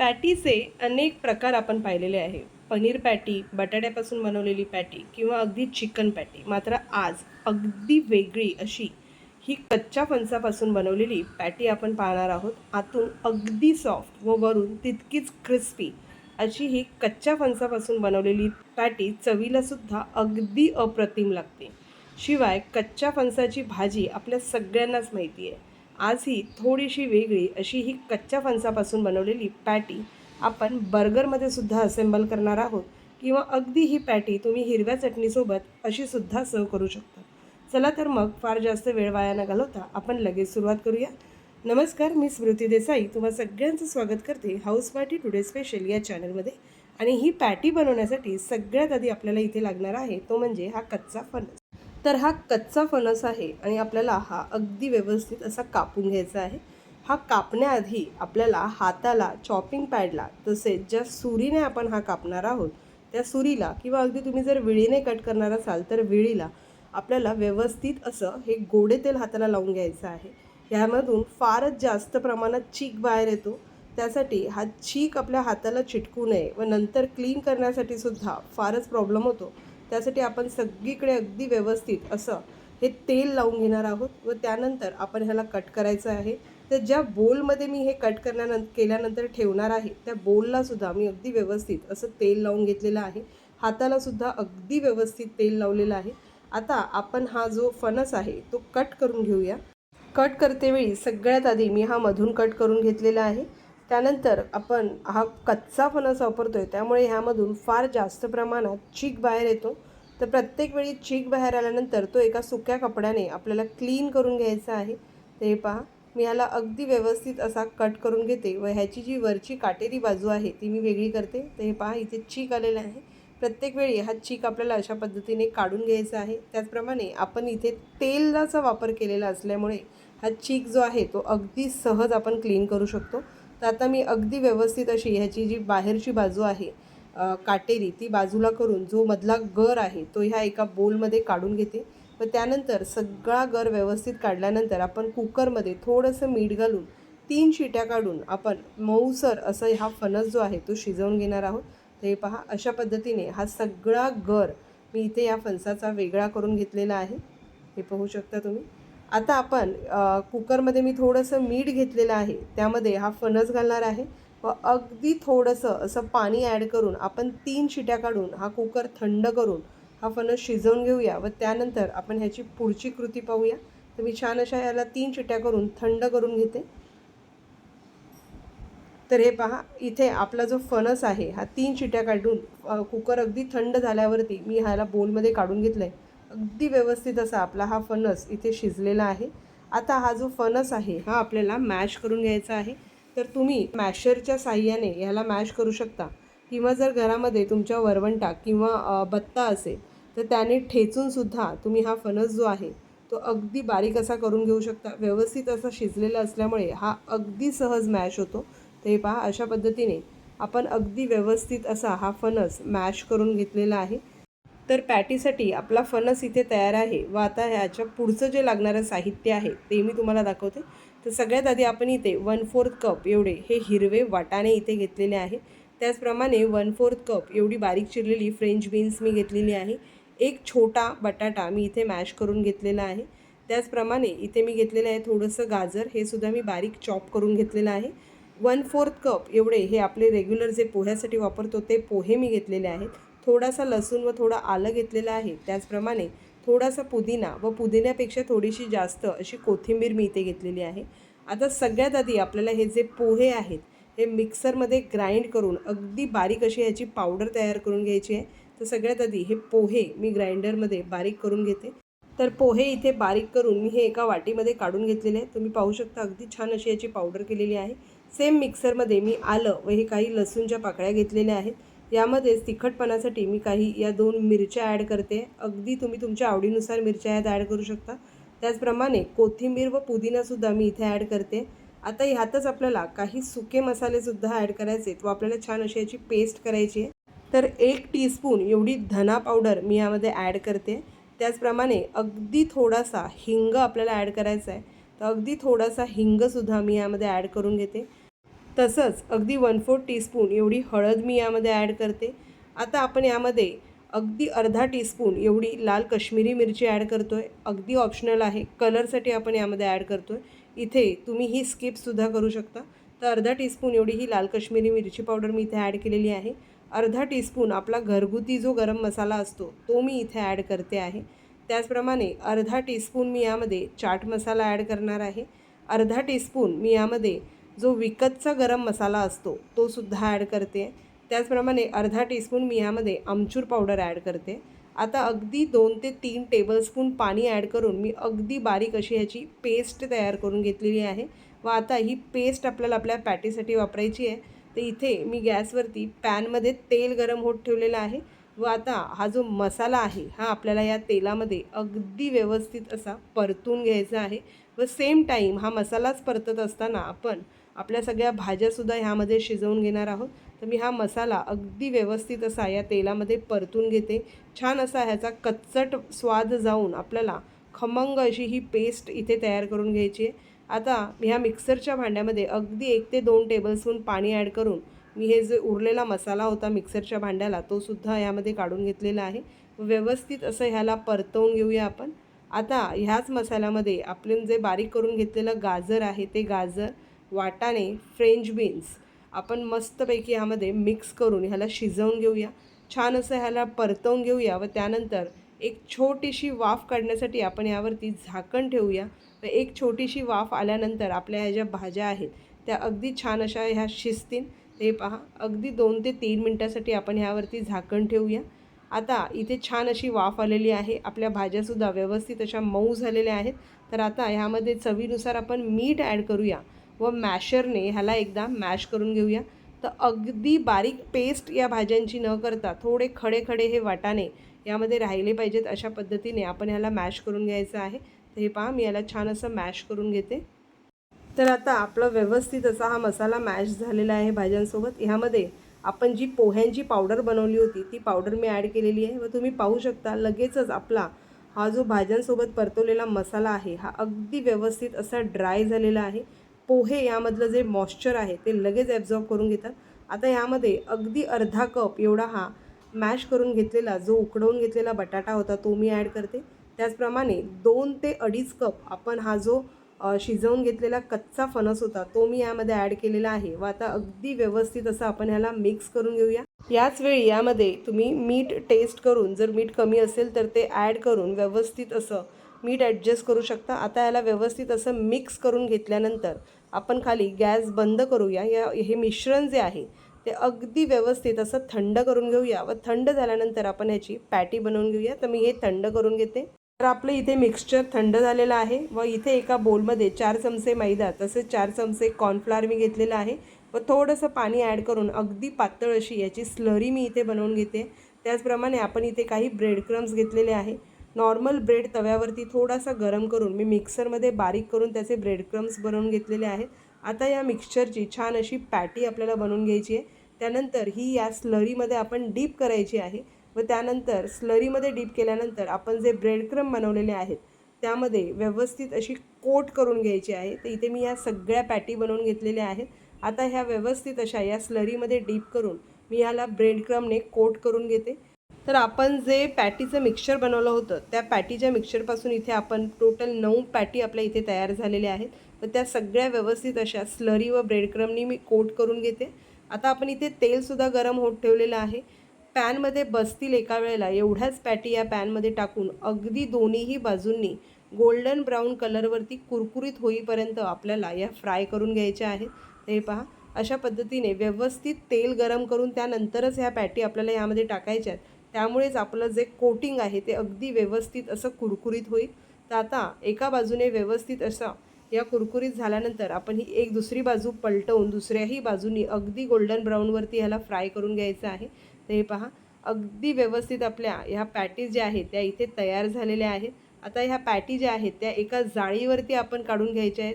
पॅटीचे अनेक प्रकार आपण पाहिलेले आहे पनीर पॅटी बटाट्यापासून बनवलेली पॅटी किंवा अगदी चिकन पॅटी. मात्र आज अगदी वेगळी अशी ही कच्च्या फणसापासून बनवलेली पॅटी आपण पाहणार आहोत. आतून अगदी सॉफ्ट व वरून तितकीच क्रिस्पी अशी ही कच्च्या फणसापासून बनवलेली पॅटी चवीलासुद्धा अगदी अप्रतिम लागते. शिवाय कच्च्या फणसाची भाजी आपल्या सगळ्यांनाच माहिती आहे. आज ही थोडीशी वेगळी अशी ही कच्च्या फणसापासून बनवलेली पॅटी आपण बर्गरमध्ये सुद्धा असेंबल करणार आहोत किंवा अगदी ही पॅटी तुम्ही हिरव्या चटणीसोबत अशी सुद्धा सर्व करू शकता. चला तर मग फार जास्त वेळ वाया न घालवता आपण लगेच सुरुवात करूया. नमस्कार मी स्मृती देसाई. तुम्हा सगळ्यांचं स्वागत करते हाऊस पार्टी टुडे स्पेशल या चॅनलमध्ये आणि ही पॅटी बनवण्यासाठी सगळ्यात आधी आपल्याला इथे लागणार आहे तो म्हणजे हा कच्चा फणस. तर हा कच्चा फणस आहे आणि आपल्याला हा अगदी व्यवस्थित असा कापून घ्यायचा आहे. हा कापण्याआधी आपल्याला हाताला चॉपिंग पॅडला तसेच ज्या सुरीने आपण हा कापणार आहोत त्या सुरीला किंवा अगदी तुम्ही जर विळीने कट करणार असाल तर विळीला आपल्याला व्यवस्थित असं हे गोडे तेल हाताला लावून घ्यायचं आहे. यामधून फारच जास्त प्रमाणात चीक बाहेर येतो. त्यासाठी हा चीक आपल्या हाताला चिटकू नये व नंतर क्लीन करण्यासाठी सुद्धा फारच प्रॉब्लेम होतो. त्यासाठी आपण सगळीकडे अगदी व्यवस्थित असं हे तेल लावून घेणार आहोत व त्यानंतर आपण ह्याला कट करायचं आहे. तर ज्या बोलमध्ये मी हे कट करण्यानं केल्यानंतर ठेवणार आहे त्या बोललासुद्धा मी अगदी व्यवस्थित असं तेल लावून घेतलेलं आहे. हातालासुद्धा अगदी व्यवस्थित तेल लावलेलं आहे. आता आपण हा जो फणस आहे तो कट करून घेऊया. कट करतेवेळी सगळ्यात आधी मी हा मधून कट करून घेतलेला आहे. त्यानंतर आपण हा कच्चा फणस वापरतोय त्यामुळे ह्यामधून फार जास्त प्रमाणात चीक बाहेर येतो. तर प्रत्येक वेळी चीक बाहेर आल्यानंतर तो एका सुक्या कपड्याने आपल्याला क्लीन करून घ्यायचा आहे. ते हे पहा मी ह्याला अगदी व्यवस्थित असा कट करून घेते व ह्याची जी वरची काटेरी बाजू आहे ती मी वेगळी करते. तर हे पहा इथे चीक आलेला आहे. प्रत्येक वेळी हा चीक आपल्याला अशा पद्धतीने काढून घ्यायचा आहे. त्याचप्रमाणे आपण इथे तेलाचा वापर केलेला असल्यामुळे हा चीक जो आहे तो अगदी सहज आपण क्लीन करू शकतो. तर आता मी अगदी व्यवस्थित अशी ह्याची जी बाहेरची बाजू आहे काटेरी ती बाजूला करून जो मधला गर आहे तो ह्या एका बोलमध्ये काढून घेते. व त्यानंतर सगळा गर व्यवस्थित काढल्यानंतर आपण कुकरमध्ये थोडंसं मीठ घालून तीन शिट्या काढून आपण मऊसर असं हा फणस जो आहे तो शिजवून घेणार आहोत. तर हे पहा अशा पद्धतीने हा सगळा गर मी इथे या फणसाचा वेगळा करून घेतलेला आहे. हे पाहू शकता तुम्ही. आता आपण कुकरमध्ये मी थोडंसं मीठ घेतलेलं आहे. त्यामध्ये हा फणस घालणार आहे. व अगदी थोडंसं असं पाणी ॲड करून आपण तीन शिट्या काढून हा कुकर थंड करून हा फणस शिजवून घेऊया. व त्यानंतर आपण ह्याची पुढची कृती पाहूया. तर मी छान अशा याला तीन शिट्या करून थंड करून घेते. तर हे पहा इथे आपला जो फणस आहे हा तीन शिट्या काढून कुकर अगदी थंड झाल्यावरती मी ह्याला बोलमध्ये काढून घेतलं आहे अगदी व्यवस्थित असा आपला हा फणस इथे शिजलेला आहे. आता हा जो फणस आहे हा आपल्याला मॅश करून घ्यायचा आहे. तर तुम्ही मॅशरच्या साह्याने ह्याला मॅश करू शकता. किंवा जर घरामध्ये तुमच्या वरवंटा किंवा बत्ता असेल तर त्याने ठेचूनसुद्धा तुम्ही हा फणस जो आहे तो अगदी बारीक असा करून घेऊ शकता. व्यवस्थित असा शिजलेला असल्यामुळे हा अगदी सहज मॅश होतो. ते पहा अशा पद्धतीने आपण अगदी व्यवस्थित असा हा फणस मॅश करून घेतलेला आहे. तर पॅटीसाठी आपला फणस इथे तयार आहे. व आता ह्याच्या पुढचं जे लागणारं साहित्य आहे ते मी तुम्हाला दाखवते. तर सगळ्यात आधी आपण इथे वन फोर्थ कप एवढे हे हिरवे वाटाणे इथे घेतलेले आहे. त्याचप्रमाणे वन फोर्थ कप एवढी बारीक चिरलेली फ्रेंच बीन्स मी घेतलेली आहे. एक छोटा बटाटा मी इथे मॅश करून घेतलेला आहे. त्याचप्रमाणे इथे मी घेतलेलं आहे थोडंसं गाजर हे सुद्धा मी बारीक चॉप करून घेतलेलं आहे. वन फोर्थ कप एवढे हे आपले रेग्युलर जे पोह्यासाठी वापरतो ते पोहे मी घेतलेले आहेत. थोडासा लसूण व थोडा आलं घेतलेलं आहे. त्याचप्रमाणे थोडासा पुदिना व पुदिन्यापेक्षा थोडीशी जास्त अशी कोथिंबीर मी इथे घेतलेली आहे. आता सगळ्यात आधी आपल्याला हे जे पोहे आहेत हे मिक्सरमध्ये ग्राइंड करून अगदी बारीक अशी ह्याची पावडर तयार करून घ्यायची आहे. तर सगळ्यात आधी हे पोहे मी ग्राइंडरमध्ये बारीक करून घेते. तर पोहे इथे बारीक करून मी हे एका वाटीमध्ये काढून घेतलेले आहे तुम्ही पाहू शकता अगदी छान अशी याची पावडर केलेली आहे. सेम मिक्सरमध्ये मी आलं व हे काही लसूणच्या पाकळ्या घेतलेल्या आहेत. यामध्येच तिखटपणासाठी मी काही या दोन मिरच्या ॲड करते. अगदी तुम्ही तुमच्या आवडीनुसार मिरच्या यात ॲड करू शकता. त्याचप्रमाणे कोथिंबीर व पुदिनासुद्धा मी इथे ॲड करते. आता ह्यातच आपल्याला काही सुके मसालेसुद्धा ॲड करायचे व आपल्याला छान अशी याची पेस्ट करायची आहे. तर एक टीस्पून एवढी धना पावडर मी यामध्ये ॲड करते. त्याचप्रमाणे अगदी थोडासा हिंग आपल्याला ॲड करायचा आहे. तर अगदी थोडासा हिंगसुद्धा मी यामध्ये ॲड करून घेते. तसंच अगदी वन फोर्थ टीस्पून एवढी हळद मी यामध्ये ॲड करते. आता आपण यामध्ये अगदी अर्धा टीस्पून एवढी लाल कश्मीरी मिरची ॲड करतो आहे अगदी ऑप्शनल आहे. कलरसाठी आपण यामध्ये ॲड करतो आहे इथे तुम्ही ही स्किपसुद्धा करू शकता. तर अर्धा टीस्पून एवढी ही लाल कश्मीरी मिरची पावडर मी इथे ॲड केलेली आहे. अर्धा टीस्पून आपला घरगुती जो गरम मसाला असतो तो मी इथे ॲड करते आहे. त्याचप्रमाणे अर्धा टीस्पून मी यामध्ये चाट मसाला ॲड करणार आहे. अर्धा टीस्पून मी यामध्ये जो विकतचा गरम मसाला असतो तो सुद्धा ॲड करते. त्याचप्रमाणे अर्धा टीस्पून मी ह्यामध्ये आमचूर पावडर ॲड करते. आता अगदी दोन ते तीन टेबलस्पून पाणी ॲड करून मी अगदी बारीक अशी ह्याची पेस्ट तयार करून घेतलेली आहे. व आता ही पेस्ट आपल्याला आपल्या पॅटीसाठी वापरायची आहे. तर इथे मी गॅसवरती पॅनमध्ये तेल गरम होत ठेवलेलं आहे. व आता हा जो मसाला आहे हा आपल्याला या तेलामध्ये अगदी व्यवस्थित असा परतून घ्यायचा आहे. व सेम टाईम हा मसालाच परतत असताना आपण आपल्या सगळ्या भाज्यासुद्धा ह्यामध्ये शिजवून घेणार आहोत. तर मी हा मसाला अगदी व्यवस्थित असा या तेलामध्ये परतून घेते. छान असा ह्याचा कच्चट स्वाद जाऊन आपल्याला खमंग अशी ही पेस्ट इथे तयार करून घ्यायची आहे. आता ह्या मिक्सरच्या भांड्यामध्ये अगदी एक ते दोन टेबलस्पून पाणी ॲड करून मी हे जे उरलेला मसाला होता मिक्सरच्या भांड्याला तो सुद्धा यामध्ये काढून घेतलेला आहे. व्यवस्थित असं ह्याला परतवून घेऊया आपण. आता ह्याच मसाल्यामध्ये आपण जे बारीक करून घेतलेलं गाजर आहे ते गाजर वाटाणे फ्रेंच बीन्स आपण मस्तपैकी ह्यामध्ये मिक्स करून ह्याला शिजवून घेऊया. छान असं ह्याला परतवून घेऊया व त्यानंतर एक छोटीशी वाफ काढण्यासाठी आपण यावरती झाकण ठेवूया व एक छोटीशी वाफ आल्यानंतर आपल्या ह्या ज्या भाज्या आहेत त्या अगदी छान अशा ह्या शिजतील. ते पहा अगदी दोन ते तीन मिनटासाठी आपण ह्यावरती झाकण ठेवूया. आता इथे छान अशी वाफ आलेली आहे. आपल्या भाज्यासुद्धा व्यवस्थित अशा मऊ झालेल्या आहेत. तर आता ह्यामध्ये चवीनुसार आपण मीठ ॲड करूया. व मॅशरने ह्याला एकदा मॅश करून घेऊया. तर अगदी बारीक पेस्ट या भाज्यांची न करता थोडे खडे खडे हे वाटाणे यामध्ये राहिले पाहिजेत अशा पद्धतीने आपण ह्याला मॅश करून घ्यायचं आहे. तर हे पहा मी याला छान असं मॅश करून घेते. तर आता आपलं व्यवस्थित असा हा मसाला मॅश झालेला आहे भाज्यांसोबत. ह्यामध्ये आपण जी पोह्यांची पावडर बनवली होती ती पावडर मी ॲड केलेली आहे व तुम्ही पाहू शकता लगेचच आपला हा जो भाज्यांसोबत परतवलेला मसाला आहे हा अगदी व्यवस्थित असा ड्राय झालेला आहे. पोहे यामधलं जे मॉइश्चर आहे ते लगेच ॲब्झॉर्ब करून घेतात. आता यामध्ये अगदी अर्धा कप एवढा हा मॅश करून घेतलेला जो उकडवून घेतलेला बटाटा होता तो मी ॲड करते. त्याचप्रमाणे दोन ते अडीच कप आपण हा जो शिजवून घेतलेला कच्चा फणस होता तो मी यामध्ये ॲड केलेला आहे. व आता अगदी व्यवस्थित असं आपण ह्याला मिक्स करून घेऊया. याच वेळी यामध्ये तुम्ही मीठ टेस्ट करून जर मीठ कमी असेल तर ते ॲड करून व्यवस्थित असं मीठ ॲडजस्ट करू शकता. आता याला व्यवस्थित असं मिक्स करून घेतल्यानंतर आपण खाली गॅस बंद करूया. या हे मिश्रण जे आहे ते अगदी व्यवस्थित असं थंड करून घेऊया. व थंड झाल्यानंतर आपण ह्याची पॅटी बनवून घेऊया. तर मी हे थंड करून घेते. तर आपलं इथे मिक्सचर थंड झालेलं आहे. व इथे एका बोलमध्ये चार चमचे मैदा तसेच चार चमचे कॉर्नफ्लावर मी घेतलेलं आहे. व थोडंसं पाणी ॲड करून अगदी पातळ अशी याची स्लरी मी इथे बनवून घेते. त्याचप्रमाणे आपण इथे काही ब्रेड क्रम्स घेतलेले आहे. नॉर्मल ब्रेड तव्यावरती थोडासा गरम करून मी मिक्सरमध्ये बारीक करून त्याचे ब्रेड क्रम्स बनवून घेतलेले आहेत. आता या मिक्सचरची छान अशी पॅटी आपल्याला बनवून घ्यायची आहे. त्यानंतर ही या स्लरीमध्ये आपण डीप करायची आहे व त्यानंतर स्लरीमध्ये डीप केल्यानंतर आपण जे ब्रेड क्रम बनवलेले आहेत त्यामध्ये व्यवस्थित अशी कोट करून घ्यायची आहे. तर इथे मी या सगळ्या पॅटी बनवून घेतलेल्या आहेत. आता ह्या व्यवस्थित अशा या स्लरीमध्ये डीप करून मी ह्याला ब्रेड क्रमने कोट करून घेते. तर आपण जे पॅटीचं मिक्सचर बनवलं होतं त्या पॅटीच्या मिक्सरपासून इथे आपण टोटल नऊ पॅटी आपल्या इथे तयार झालेल्या आहेत. तर त्या सगळ्या व्यवस्थित अशा स्लरी व ब्रेडक्रमनी मी कोट करून घेते. आता आपण इथे तेलसुद्धा गरम होत ठेवलेलं आहे. पॅनमध्ये बसतील एका वेळेला एवढ्याच पॅटी या पॅनमध्ये टाकून अगदी दोन्हीही बाजूंनी गोल्डन ब्राऊन कलरवरती कुरकुरीत होईपर्यंत आपल्याला या फ्राय करून घ्यायच्या आहेत. हे पहा अशा पद्धतीने व्यवस्थित तेल गरम करून त्यानंतरच ह्या पॅटी आपल्याला यामध्ये टाकायच्या आहेत. त्यामुळेच आपलं जे कोटिंग आहे ते अगदी व्यवस्थित असं कुरकुरीत होईल. तर आता एका बाजूने व्यवस्थित असं या कुरकुरीत झाल्यानंतर आपण ही एक दुसरी बाजू पलटवून दुसऱ्याही बाजूनी अगदी गोल्डन ब्राऊनवरती ह्याला फ्राय करून घ्यायचं आहे. तर हे पहा अगदी व्यवस्थित आपल्या ह्या पॅटीज ज्या आहेत त्या इथे तयार झालेल्या आहेत. आता ह्या पॅटी ज्या आहेत त्या एका जाळीवरती आपण काढून घ्यायच्या आहेत.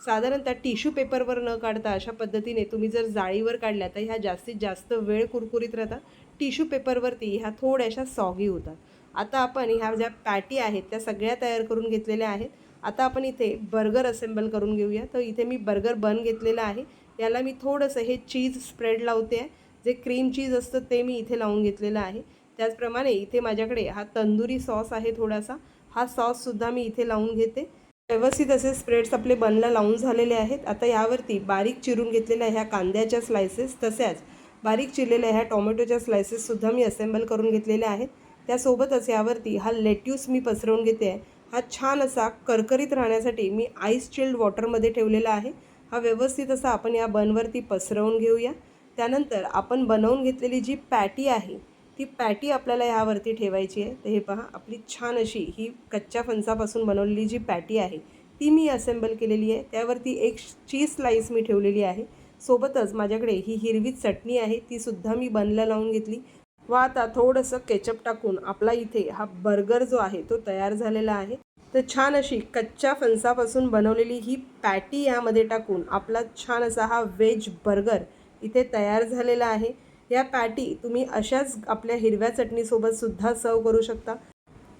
साधारणतः टिश्यू पेपरवर न काढता अशा पद्धतीने तुम्ही जर जाळीवर काढल्या तर ह्या जास्तीत जास्त वेळ कुरकुरीत राहतात टिश्यू पेपरवरती ह्या थोड्याशा सॉगी होतात. आता आपण ह्या ज्या पॅटी आहेत त्या सगळ्या तयार करून घेतलेल्या आहेत. आता आपण इथे बर्गर असेंबल करून घेऊया. तर इथे मी बर्गर बन घेतलेला आहे. याला मी थोडंसं हे चीज स्प्रेड लावते आहे. जे क्रीम चीज असतं ते मी इथे लावून घेतलेलं आहे. त्याचप्रमाणे इथे माझ्याकडे हा तंदुरी सॉस आहे थोडासा. हा सॉससुद्धा मी इथे लावून घेते. व्यवस्थित असे स्प्रेड्स आपले बनला लावून झालेले आहेत. आता यावरती बारीक चिरून घेतलेल्या ह्या कांद्याच्या स्लायसेस तसेच बारीक चिरलेल्या ह्या टोमॅटोच्या स्लायसेससुद्धा मी असेंबल करून घेतलेल्या आहेत. त्यासोबतच यावरती हा लेट्यूस मी पसरवून घेते आहे. हा छान असा करकरीत राहण्यासाठी मी आईस चिल्ड वॉटरमध्ये ठेवलेला आहे. हा व्यवस्थित असा आपण या बनवरती पसरवून घेऊया. त्यानंतर आपण बनवून घेतलेली जी पॅटी आहे ती पॅटी आपल्याला ह्यावरती ठेवायची आहे. तर हे पहा आपली छान अशी ही कच्च्या फणसापासून बनवलेली जी पॅटी आहे ती मी असेंबल केलेली आहे. त्यावरती एक चीज स्लाईस मी ठेवलेली आहे. सोबतच माझ्याकडे ही हिरवी चटणी आहे ती सुद्धा मी बनला लावून घेतली. व आता थोडंसं केचप टाकून आपला इथे हा बर्गर जो आहे तो तयार झालेला आहे. तर छान अशी कच्च्या फणसापासून बनवलेली ही पॅटी यामध्ये टाकून आपला छान असा हा व्हेज बर्गर इथे तयार झालेला आहे. या पॅटी तुम्ही अशाच आपल्या हिरव्या चटणीसोबत सुद्धा सर्व करू शकता.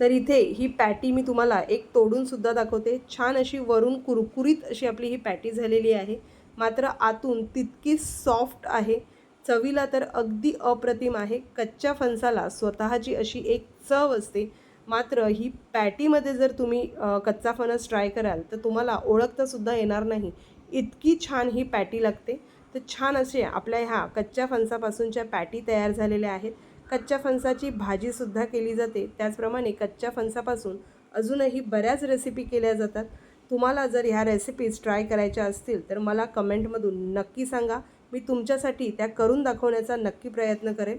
तर इथे ही पॅटी मी तुम्हाला एक तोडून सुद्धा दाखवते. छान अशी वरून कुरकुरीत अशी आपली ही पॅटी झालेली आहे. मात्र आतून तितकी सॉफ्ट आहे. चवीला तर अगदी अप्रतिम आहे. कच्च्या फणसाला स्वतःची अशी एक चव असते. मात्र ही पॅटीमध्ये जर तुम्ही कच्चा फणस ट्राय कराल तर तुम्हाला ओळखतासुद्धा येणार नाही. इतकी छान ही पॅटी लागते. तर छान असे आपल्या ह्या कच्च्या फणसापासूनच्या पॅटी तयार झालेल्या आहेत. कच्च्या फणसाची भाजीसुद्धा केली जाते. त्याचप्रमाणे कच्च्या फणसापासून अजूनही बऱ्याच रेसिपी केल्या जातात. तुम्हाला जर ह्या रेसिपीज ट्राय करायच्या असतील तर मला कमेंटमधून नक्की सांगा. मी तुमच्यासाठी त्या करून दाखवण्याचा नक्की प्रयत्न करेन.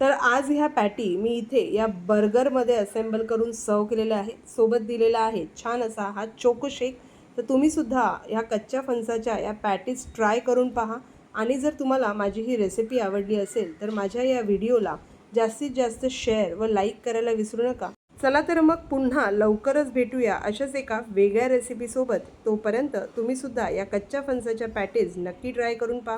तर आज ह्या पॅटी मी इथे या बर्गरमध्ये असेंबल करून सर्व केलेल्या आहेत सोबत दिलेला आहे छान असा हा चोको शेक तर तुम्हीसुद्धा ह्या कच्च्या फणसाच्या या पॅटीज ट्राय करून पहा. आणि जर तुम्हाला माझी ही रेसिपी आवडली असेल तर माझ्या या व्हिडिओला जास्तीत जास्त शेअर व लाईक करायला विसरू नका. चला तर मग पुन्हा लवकरच भेटूया अशाच एका वेगळ्या रेसिपीसोबत तोपर्यंत तुम्हीसुद्धा या कच्च्या फणसाच्या पॅटीज नक्की ट्राय करून पहा.